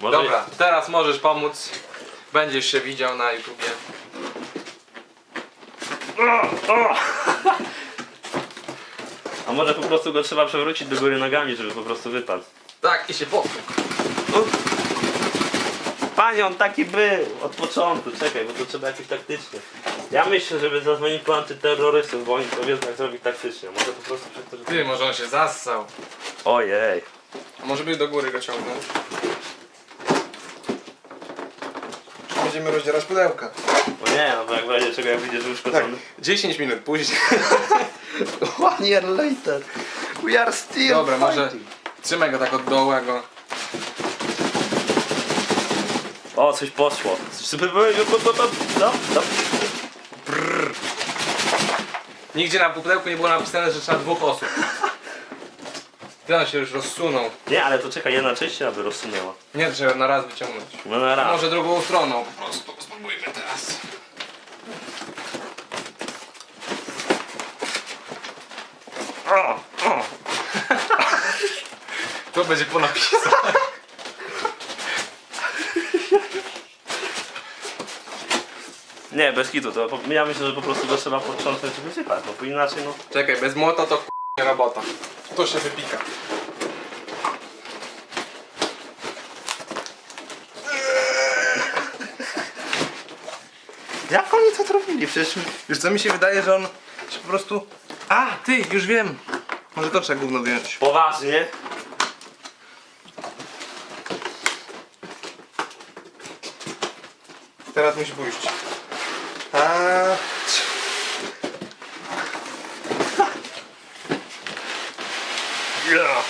Może... Dobra, teraz możesz pomóc. Będziesz się widział na YouTubie. O, o! A może po prostu go trzeba przewrócić do góry nogami, żeby po prostu wypadł. Tak, i się popchnął. Panie, on taki był od początku, czekaj, bo to trzeba jakoś taktycznie. Ja myślę, żeby zadzwonić po antyterrorystów, bo oni to wiedzą jak zrobić taktycznie. Może po prostu przez to... że- Ty, może on się zassał. Ojej. A może by do góry go ciągnął? Będziemy rozdzierać pudełka? No nie, no bo jak będzie czego jak widzisz już Tak, uszkodzony. 10 minut później. One year later, we are still Dobra, może fighting. trzymaj go tak od dołu, go. O, coś poszło. Coś No, no. Nigdzie na pudełku nie było napisane, że trzeba dwóch osób. Ty on się już rozsunął. Nie, ale to czekaj, jedna część się aby rozsunęła. Nie, trzeba na raz wyciągnąć. No na raz. Może drugą stroną po prostu. Spróbujmy teraz. O, o. To będzie po napisach. Nie, bez kitu, to po- ja myślę, że po prostu go trzeba podtrząsnąć, żeby wypadł, no bo inaczej no... Czekaj, bez młota to nie robota. To się wypika. Jak oni to zrobili? Przecież Wiesz co, mi się wydaje, że on się po prostu... A, ty, już wiem. Może to trzeba gówno wyjąć. Poważnie? Teraz musi pójść. A, Yeah.